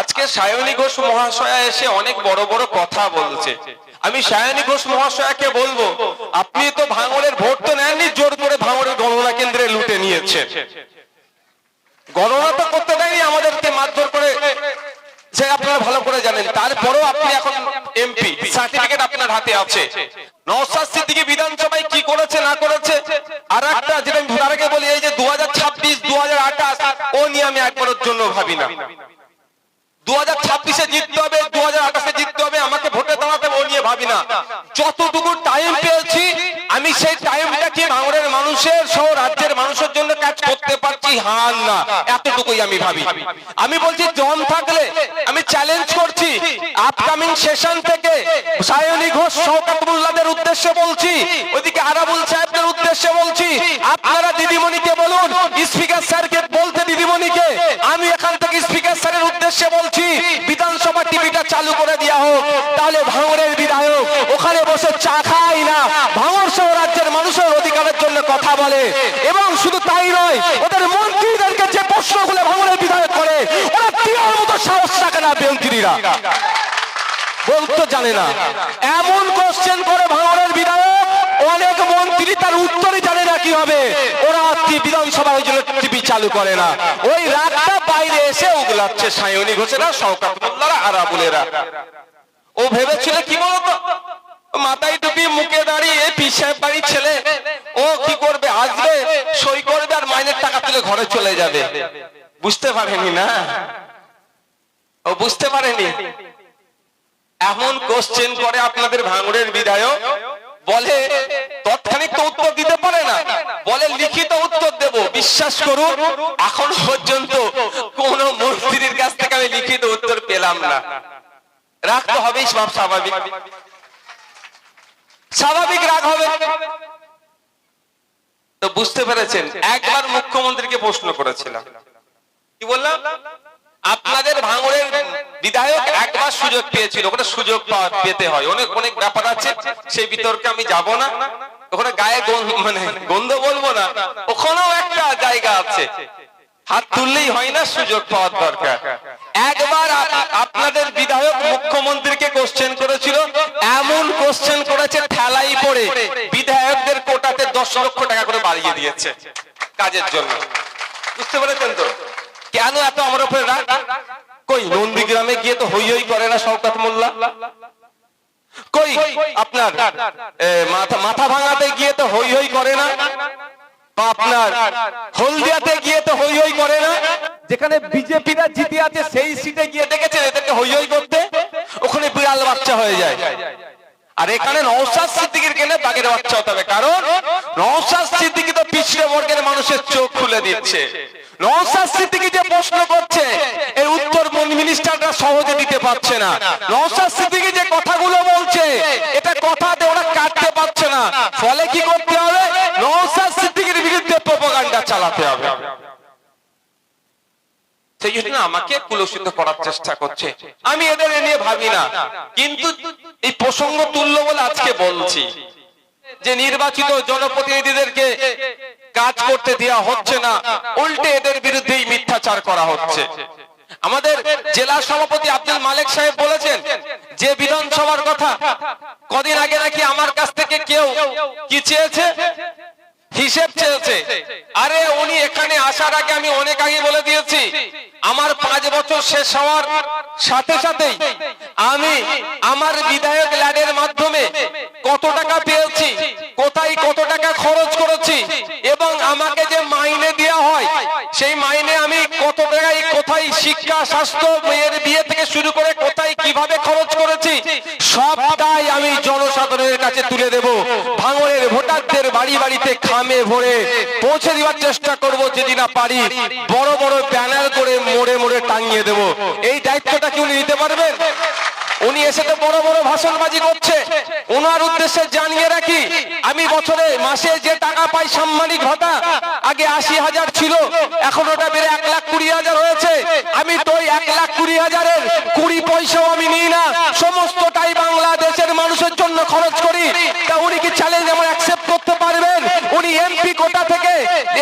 আজকে সায়নী ঘোষ মহাশয়া এসে অনেক বড় বড় কথা বলছে। আমি সায়নী ঘোষ মহাশয়াকে বলব, আপনি তো ভাঙড়ের ভোট তো নেননি, জোর করে ভাঙড়ের গণনা কেন্দ্রে লুটে নিয়েছে। গণনা তো করতে দেয়নি আমাদেরকে মারধর করে। সে আপনারা ভালো করে জানেন, তারপরেও আপনি এখন এমপি সার্টিফিকেট আপনার হাতে আছে। নওশাদ সিদ্দিকী বিধানসভায় কি করেছে, না করেছে? আর একটা যেটা আমি বলি, এই যে দু হাজার ছাব্বিশ ও নিয়ে আমি একবারের জন্য ভাবি না। না। আমি এতটুকুই আমি ভাবি। আমি বলছি, জন থাকলে আমি চ্যালেঞ্জ করছি। আপকামিং সেশন থেকে সায়নী ঘোষ শওকাতুল্লাহদের উদ্দেশ্যে বলছি। ওইদিকে আরাবুল সাহেবদের উদ্দেশ্যে বলছি আপনারা দিদিমণিকে বলুন স্পিকার স্যারকে বলতে দিদিমণিকে আমি এখান থেকে স্পিকার স্যারের উদ্দেশ্যে বলছি বিধানসভা টিভিটা চালু করে দেওয়া হোক, তাহলে ভাঙড়ের বিধায়ক ওখানে বসে চা খায় না। ভাঙড় সহ রাজ্যের মানুষের অধিকারের জন্য কথা বলে। এবং শুধু তাই নয়, ওদের মন্ত্রীদেরকে যে প্রশ্নগুলো ভাঙড়ের বিধায়ক করে, ওরা দেওয়ার মতো সাহস রাখে না মন্ত্রীরা। বলতে জানে না। এমন কোশ্চেন করে ভাঙড়ের বিধায়ক, অনেক মন্ত্রী তার উত্তরই জানে না কি হবে ওরা টি- চালু করে না। ওই রাতটা বাইরে এসে উগলাচ্ছে সায়নী ঘোষেরা শওকাত মোল্লারা আরাবুলেরা। ও ভেবেছিল কি বলতো? মাথায় টুপি, মুখে দাঁড়িয়ে পিসায় বাড়ির ছেলে। ও কি করবে? আসবে, সই করবে আর মাইনের টাকা তুলে ঘরে চলে যাবে। বুঝতে পারেনি না? ও বুঝতে পারেনি? এমন কোশ্চেন করে আপনাদের ভাঙড়ের বিধায়ক। বলে তো উত্তর দিতে পারে না। বলে লিখিত উত্তর দেব। বিশ্বাস করুন, এখন পর্যন্ত কোন মন্ত্রীর কাছ থেকে আমি লিখিত উত্তর পেলাম না। রাখতে হবেই সব স্বাভাবিক। স্বাভাবিক রাগ হবে। তো বুঝতে পেরেছেন, একবার মুখ্যমন্ত্রীকে প্রশ্ন করেছিলাম। কি বললাম? আপনাদের ভাঙড়ের বিধায়ক একবার সুযোগ পেয়েছিল। ওখানে সুযোগ পেতে হয়। অনেক অনেক ব্যাপার আছে, সেই বিতর্কে আমি যাব না। ওখানে গায়ে মানে গন্ধ বলব না, ওখানেও একটা জায়গা আছে। হাত তুললেই হয় না, সুযোগ পাওয়ার দরকার। একবার আপনাদের বিধায়ক মুখ্যমন্ত্রীকে কোশ্চেন করেছিল, এমন কোশ্চেন করেছে ঠেলাই পড়ে, বিধায়কদের কোটাতে দশ লক্ষ টাকা করে বাড়িয়ে দিয়েছে কাজের জন্য। বুঝতে পেরেছেন তো? কেন এত আমার উপরে রাগ? কই, নন্দীগ্রামে গিয়ে তো হই হই করে না শওকাত মোল্লা? কই? আপনার মাথা ভাঙাতে গিয়ে তো হই হই করে না। আপনার, হলদিয়াতে গিয়ে তো হই হই করে না। যেখানে বিজেপিরা জিতে আছে, সেই সিটে গিয়ে দেখেছেন এদেরকে হই হই করতে। ওখানে বিড়াল বাচ্চা হয়ে যায়। আর এখানে নওশাদ সিদ্দিকির কেনে বাগের বাচ্চা হতে হবে কারণ নওশাদ সিদ্দিকি তো পিছিয়ে বর্গের মানুষের চোখ খুলে দিচ্ছে। নওশাদ সিদ্দিকি যে প্রশ্ন করছে এর উত্তর মিনিস্টাররা সহজে দিতে পারছে না। নওশাদ সিদ্দিকি যে কথাগুলো বলছে এটা কথাতে ওরা কাটতে পারছে না। ফলে কি করতে হবে? নওশাদ সিদ্দিকির বিরুদ্ধে প্রোপাগান্ডা চালাতে হবে। সেই জন্য আমাকে কুলসিত করার চেষ্টা করছে। আমি এদের এ নিয়ে ভাবি না। কিন্তু এই প্রসঙ্গ তুল্য বলে আজকে বলছি যে নির্বাচিত জনপ্রতিনিধিদেরকে কাজ করতে দেওয়া হচ্ছে না। উল্টে এদের বিরুদ্ধেই মিথ্যাচার করা হচ্ছে। আমাদের জেলা সভাপতি আব্দুল মালিক সাহেব বলেছেন, যে বিধানসভার কথা কদিন আগে নাকি আমার কাছ থেকে কেউ কি চেয়েছে? হিসেব চেয়েছে। আরে উনি এখানে আসার আগে আমি অনেক আগে বলে দিয়েছি, আমার পাঁচ বছর শেষ হওয়ার সাথে সাথেই আমি আমার বিধায়ক ল্যাডের মাধ্যমে কত টাকা পেয়েছি, কোথায় কত টাকা খরচ করেছি এবং আমাকে যে মাইনে দেওয়া হয়, সেই মাইনে আমি কত টাকায়, কোথায় শিক্ষা, স্বাস্থ্য, মেয়ের বিয়ে থেকে শুরু করে কোথায় কীভাবে খরচ করেছি, সবটাই আমি জনসাধারণের কাছে তুলে দেব। ভাঙড়ের ভোটারদের বাড়ি বাড়িতে খামে ভরে পৌঁছে দেওয়ার চেষ্টা করব যদি না পারি। বড় বড় ব্যানার করে মোড়ে মোড়ে টাঙিয়ে দেব। এই দায়িত্বটা কি উনি নিতে পারবেন? উনি এসে তো বড় বড় ভাষণবাজি করছে। ওনার উদ্দেশ্যে জানিয়ে রাখি, আমি বছরে মাসে যে টাকা পাই সাম্মানিক ভাতা, আগে আশি হাজার ছিল, এখন ওটা বেড়ে এক লাখ কুড়ি হাজার হয়েছে। আমি তো এক লাখ কুড়ি হাজারের কুড়ি পয়সাও আমি নিই না সমস্তটাই বাংলাদেশের মানুষের জন্য খরচ করি তা উনি কি চ্যালেঞ্জ আমার অ্যাকসেপ্ট করতে পারবেন উনি এমপি কোটা থেকে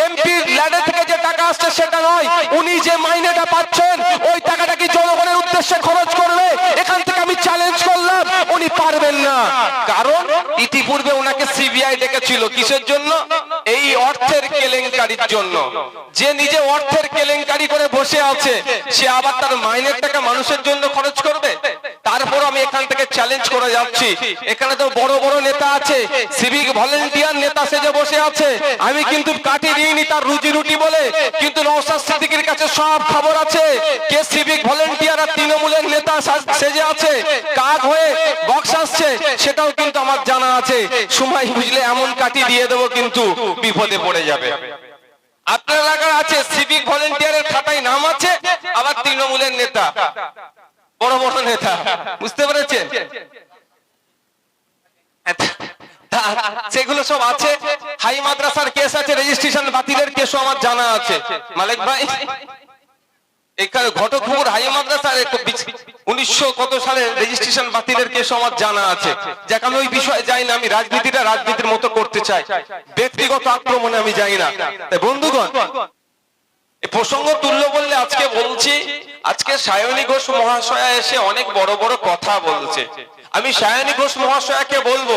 এমপি ল্যাডে থেকে যে টাকা আসছে সেটা নয়। উনি যে মাইনেটা পাচ্ছেন, ওই টাকাটা কি জনগণের উদ্দেশ্যে খরচ করবে? এখান থেকে আমি চ্যালেঞ্জ করলাম, উনি পারবেন না। কারণ ইতিপূর্বে ওনাকে সিবিআই ডেকেছিল। কিসের জন্য? এই অর্থের কেলেঙ্কারির জন্য। যে নিজে অর্থের কেলেঙ্কারি করে বসে আছে, সে আবার তার মাইনের টাকা মানুষের জন্য খরচ করবে তারপর আমি এখান থেকে চ্যালেঞ্জ করে যাচ্ছি। এখানে তো বড় বড় নেতা আছে সিভিক ভলেন্টিয়ার নেতা সেজে বসে আছে। আমি কিন্তু কাটি দিইনি তার রুজি রুটি বলে, কিন্তু নওশাদ সিদ্দিকীর কাছে সব খবর আছে। কে সিভিক ভলেন্টিয়ার আর তৃণমূলের নেতা সেজে আছে, কাক হয়ে বক্স আসছে, সেটাও কিন্তু আমার জানা আছে। সময় বুঝলে এমন কাটি দিয়ে দেবো কিন্তু বিপদে পড়ে যাবে। আপনার এলাকার আছে সিভিক ভলেন্টিয়ারের খাতায় নাম আছে, আবার তৃণমূলের নেতা। বড় বড় নেতা, বুঝতে পেরেছেন? সেগুলো সব আছে, হাই মাদ্রাসার কেস আছে রেজিস্ট্রেশন বাতিলের কেসও আমার জানা আছে। মালিক ভাই এখানে ঘটকপুর হাই মাদ্রাসার উনিশশো কত সালে রেজিস্ট্রেশন বাতিলের কেস আমার জানা আছে। যাক, আমি ওই বিষয়ে যাই না, আমি রাজনীতিটা রাজনীতির মতো করতে চাই। ব্যক্তিগত আক্রমণে আমি যাই না। তাই বন্ধুগণ প্রসঙ্গ তুল্য বললে আজকে বলছি, আজকে সায়নী ঘোষ মহাশয়া এসে অনেক বড় বড় কথা বলছে। আমি সায়নী ঘোষ মহাশয়াকে বলব,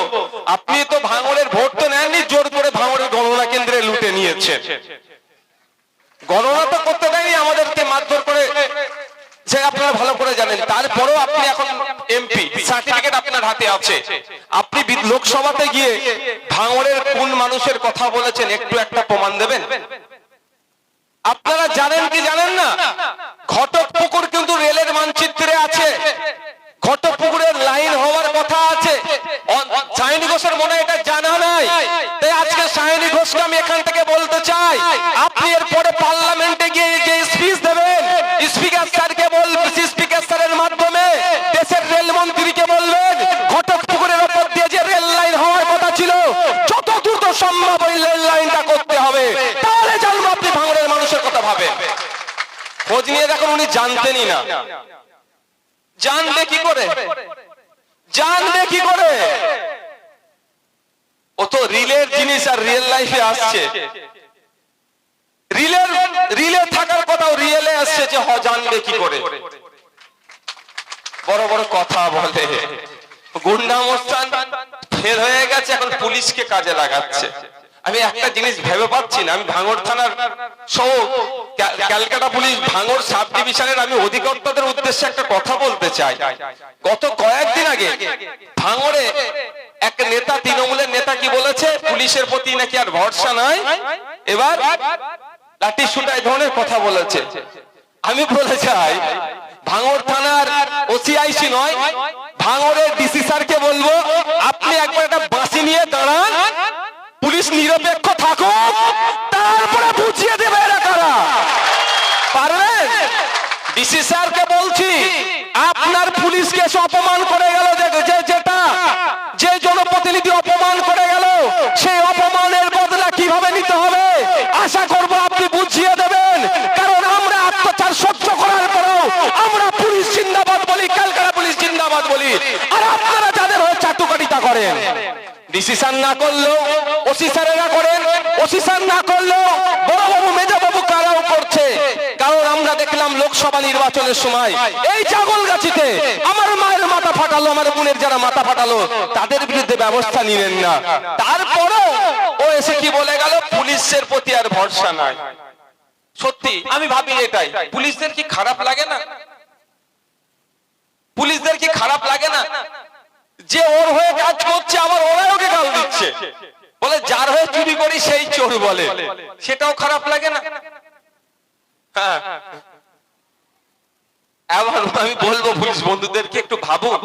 আপনি তো ভাঙড়ের ভোট তো নেননি, জোর করে ভাঙড়ের গণনা কেন্দ্রে লুটে নিয়েছে। গণনা তো করতে দেয়নি, আমাদেরকে মারধর করে সে আপনারা ভালো করে জানেন। তারপরেও আপনি এখন এমপি সার্টিফিকেট আপনার হাতে আছে। আপনি লোকসভাতে গিয়ে ভাঙড়ের কোন মানুষের কথা বলেছেন, একটু একটা প্রমাণ দেবেন? আপনারা জানেন কি জানেন না ঘটক পুকুর কিন্তু রেলের মানচিত্রে আছে ঘটক পুকুরের লাইন হওয়ার কথা আছে অ- সায়নী ঘোষের মনে হয় এটা জানা নাই তাই আজকে সায়নী ঘোষকে আমি এখান থেকে বলতে চাই। আপনি এরপরে পার্লামেন্টে গিয়ে যে স্পিচ দেবেন স্পিকার স্যারকে বলবেন স্পিকার স্যারের মাধ্যমে দেশের রেল মন্ত্রীকে বলবেন, ঘটক পুকুরের ওপর দিয়ে যে রেল লাইন হওয়ার কথা ছিল, যত দ্রুত সম্ভব ওই রেল লাইনটা করতে হবে। তাহলে জানব আপনি ভাঙড়ের মানুষের কথা ভাবেন। খোঁজ নিয়ে দেখুন, উনি জানতেনই না। জানবে কি করে? জানবে কি করে? ও তো রিলের জিনিস আর রিয়েল লাইফে আসছে। রিলের রিলে থাকার কথাও রিয়েলে আসছে যে হ, জানবে কি করে। বড় বড় কথা বলে। গুন্ডা ফের হয়ে গেছে, এখন পুলিশকে কাজে লাগাচ্ছে। আমি একটা জিনিস ভেবে পাচ্ছি না, আমি ভাঙড় থানার সহ ক্যালকাটা পুলিশ ভাঙড় সাব ডিভিশনের আমি অধিকর্তাদের উদ্দেশ্যে একটা কথা বলতে চাই। গত কয়েকদিন আগে ভাঙড়ে এক নেতা, তৃণমূলের নেতা কি বলেছে? পুলিশের প্রতি নাকি আর ভরসা নাই? এবার লাঠি সুটা এই ধরনের কথা বলেছে। আমি বলে চাই ভাঙড় থানার ওসিআইসি নয়, ভাঙড়ের ডিসি স্যারকে বলব, আপনি একবার একটা বাঁশি নিয়ে দাঁড়ান, পুলিশ নিরপেক্ষ থাকুক, তারপরে বুঝিয়ে দেবে এরা কারা। পারবেন? ডিসি স্যারকে বলছি, আপনার পুলিশকে অপমান করে গেল যেটা, যে জনপ্রতিনিধি অপমান করে গেল, সেই অপমানের বদলা কীভাবে নিতে হবে? আশা পুলিশ বলি। আর আপনারা যাদের হয়ে চাটুকারিতা করেন, ডিসিশন না করলেও ওসি স্যারেরা করেন ওসি স্যার না করলেও বড় বাবু মেজা বাবু কারাও করছে। কারণ আমরা দেখলাম লোকসভা নির্বাচনের সময় এই চাগলগাছিতে আমার মায়ের মাথা ফাটালো, আমার বোনের যারা মাথা ফাটালো, তাদের বিরুদ্ধে ব্যবস্থা নিলেন না। তারপরেও ও এসে কি বলে গেল, পুলিশের প্রতি আর ভরসা নাই। সত্যি, আমি ভাবি এটাই। পুলিশদের কি খারাপ লাগে না? পুলিশদের কি খারাপ লাগে না। যে ওর হয়ে কাজ করছে, আবার ওরাই ওকে গাল দিচ্ছে। বলে, যার হয়ে চুরি করি, সেই চোর বলে। সেটাও খারাপ লাগে না। হ্যাঁ। এবার আমি বলব, পুলিশ বন্ধুদেরকে একটু ভাবুন।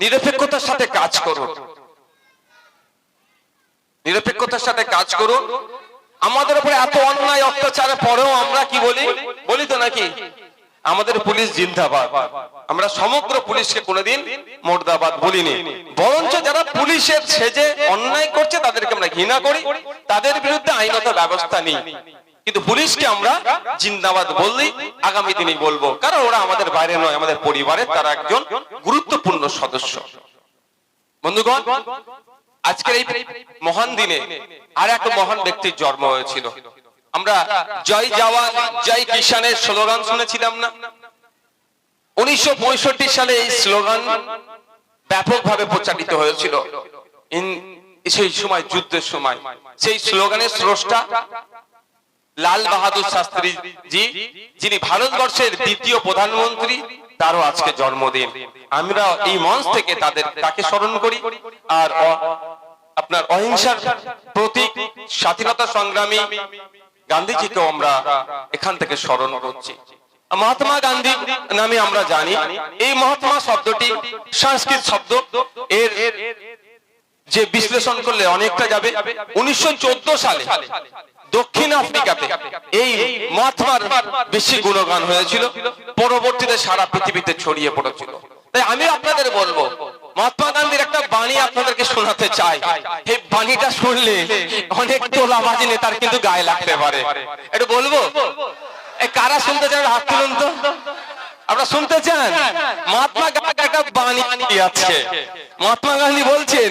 নিরপেক্ষতার সাথে কাজ করুন। নিরপেক্ষতার সাথে কাজ করুন। আমাদের উপরে এত অন্যায়, অত্যাচারের পরেও আমরা কি বলি? বলি তো নাকি? আমাদের পুলিশ জিন্দাবাদ। আমরা সমগ্র পুলিশকে কোনোদিন মোর্দাবাদ বলিনি। বরঞ্চ যারা পুলিশের সেজে অন্যায় করছে, তাদেরকে আমরা ঘৃণা করি। তাদের বিরুদ্ধে আইনত ব্যবস্থা নিই। কিন্তু পুলিশকে আমরা জিন্দাবাদ বললেই আগামী দিনেই বলব। কারণ ওরা আমাদের বাইরে নয়, আমাদের পরিবারের তারা একজন গুরুত্বপূর্ণ সদস্য। বন্ধুগণ, আজকের এই মহান দিনে আর এক মহান ব্যক্তির জন্ম হয়েছিল। আমরা জয় জওয়ান, জয় কিষানের স্লোগান শুনেছিলাম না? উনিশশো সালে এই স্লোগান ব্যাপকভাবে প্রচারিত হয়েছিল। সেই সময়, যুদ্ধের সময়। সেই স্লোগানের স্রষ্টা লাল বাহাদুর শাস্ত্রী জি যিনি ভারতবর্ষের দ্বিতীয় প্রধানমন্ত্রী, তারও আজকে জন্মদিন। আমরা এই মঞ্চ থেকে তাদের, তাকে স্মরণ করি। আর আপনার অহিংসার প্রতীক, স্বাধীনতা সংগ্রামী গান্ধীজিকেও আমরা এখান থেকে স্মরণ করছি। মহাত্মা গান্ধী নামে আমরা জানি। এই মহাত্মা শব্দটি সংস্কৃত শব্দ। এর যে বিশ্লেষণ করলে অনেকটা যাবে। উনিশশো চোদ্দ সালে দক্ষিণ আফ্রিকাতে এই মহাত্মার বেশি গুণগান হয়েছিল। পরবর্তীতে সারা পৃথিবীতে ছড়িয়ে পড়েছিল। তাই আমি আপনাদের বলব মহাত্মা গান্ধীর একটা বাণী আপনাদেরকে শোনাতে চাই। এই বাণীটা শুনলে অনেক তোলাবাজি নেতার কিন্তু গায়ে লাগতে পারে। একটু বলব? কারা শুনতে চান? হাত তুলুন তো। আপনারা শুনতে চান? মহাত্মা গান্ধী একটা বাণী আছে। মহাত্মা গান্ধী বলছেন,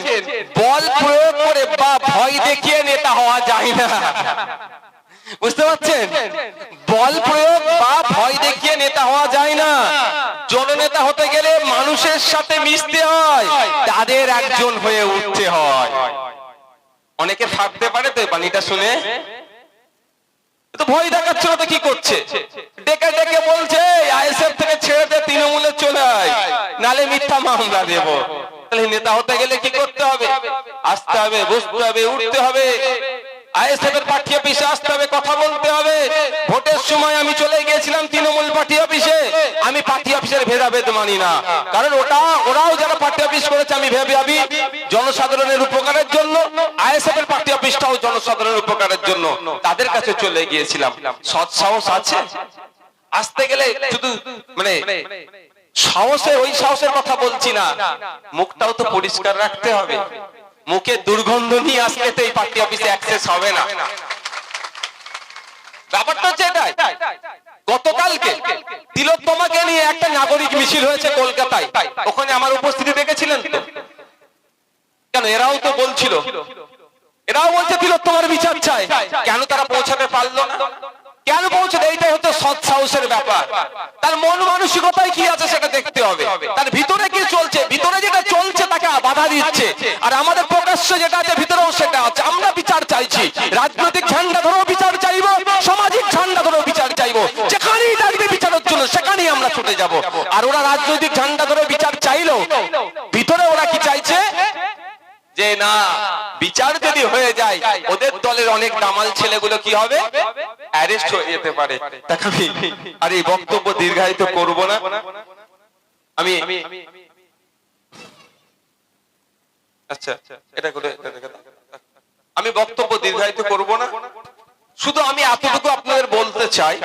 বল প্রয়োগ করে বা ভয় দেখিয়ে নেতা হওয়া যায় না। বুঝতে পারছেন? বল প্রয়োগ বা ভয় দেখিয়ে নেতা হওয়া যায় না। জননেতা হতে গেলে মানুষের সাথে মিশতে হয়, তাদের একজন হয়ে উঠতে হয়। অনেকে ভাবতে পারে তো বাণীটা শুনে। কি করছে? ডেকে ডেকে বলছে আইএসএফ থেকে ছেড়ে তৃণমূলে চলে আয়, নালে মিথ্যা মামলা দেব। তাহলে নেতা হতে গেলে কি করতে হবে? আসতে হবে, বসতে হবে, উঠতে হবে। অফিসে আসতে হবে, কথা বলতে হবে। ভোটের সময় আমি চলে গিয়েছিলাম তৃণমূল পার্টি অফিসে। আমি পার্টি অফিসের ভেদাভেদ মানি না। কারণ ওটা, ওরাও যারা পার্টি অফিস করেছে, আমি ভেবে ভাবি জনসাধারণের উপকারের জন্য আইএসএফ এর পার্টি অফিসটাও জনসাধারণের উপকারের জন্য তাদের কাছে চলে গিয়েছিলাম। সৎ সাহস আছে? আসতে গেলে শুধু মানে সাহসে, ওই সাহসের কথা বলছি না। মুখটাও তো পরিষ্কার রাখতে হবে। মুখে দুর্গন্ধ নিয়ে আসলে তো এই পার্টি অফিসে অ্যাক্সেস হবে না। ব্যাপারটা হচ্ছে এটাই। গতকালকে তিলোত্তমাকে নিয়ে একটা নাগরিক মিছিল হয়েছে কলকাতায়। ওখানে আমার উপস্থিতি দেখেছিলেন কেন? এরাও তো বলছিল। এরাও বলছে তিলোত্তমার বিচার চাই কেন তারা পৌঁছাতে পারল না? কেন পৌঁছাতে? এইটাই হচ্ছে সৎ সাহসের ব্যাপার। তার মন মানসিকতায় কি আছে সেটা দেখতে হবে। তার ভিতরে কি চলছে? ভিতরে যেটা চলছে তাকে বাধা দিচ্ছে। আর আমাদের প্রকাশ্য যেটা আছে, ভিতরেও সেটা আছে। আমরা বিচার চাইছি। রাজনৈতিক ঝান্ডা ছুটে যাব। আর ওরা রাজনৈতিক ঝান্ডা ধরে বিচার চাইলো। ভিতরে ওরা কি চাইছে? যে না, বিচার যদি হয়ে যায়, ওদের দলের অনেক দামাল ছেলেগুলো কি হবে? অ্যারেস্ট হয়ে যেতে পারে। আমি, আর এই বক্তব্য দীর্ঘায়িত করব না। আমি আচ্ছা এটা করে। আমি বক্তব্য দীর্ঘায়িত করব না। শুধু আমি এতটুকু আপনাদের বলতে চাই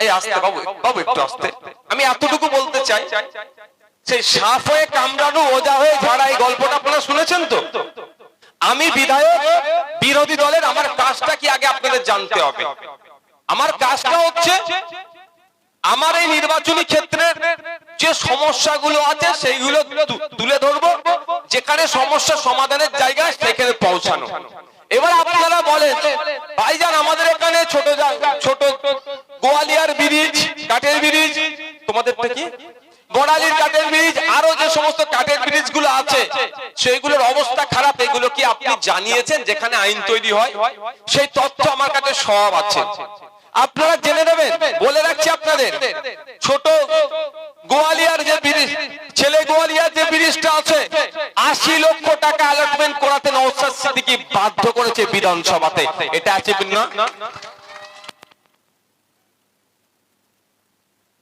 এই আসতে বাবু বাবু একটু আসতে। আমি এতটুকু বলতে চাই, সেই সাপ হয়ে কামড়ানো ওজা হয়ে ঝাড়া এই গল্পটা আপনারা শুনেছেন তো? আমি বিধায়ক, বিরোধী দলের, আমার কাজটা কি আগে আপনাদের জানতে হবে। আমার কাজটা হচ্ছে, আমার এই নির্বাচনী ক্ষেত্রের যে সমস্যাগুলো আছে, সেইগুলো তুলে ধরবো, যেখানে সমস্যা সমাধানের জায়গা সেখানে পৌঁছানো। এবার আপনারা বলেন, ভাইজান, আমাদের এখানে ছোট ছোট গোয়ালিয়ার ব্রিজ, কাঠের ব্রিজ, তোমাদের কি? বড়ালির কাঠের ব্রিজ, আরও যে সমস্ত কাঠের ব্রিজগুলো আছে সেইগুলোর অবস্থা খারাপ, এগুলো কি আপনি জানিয়েছেন যেখানে আইন তৈরি হয়? সেই তথ্য আমার কাছে সব আছে। আপনারা জেনে নেবেন, বলে রাখছি আপনাদের, ছোট গোয়ালিয়ার যে ব্রিজ, ছেলে গোয়ালিয়ার যে ব্রিজটা আছে, আশি লক্ষ টাকা অ্যালটমেন্ট করাতে নওসাদ সিদ্দিকি বাধ্য করেছে বিধানসভাতে। এটা আছে না?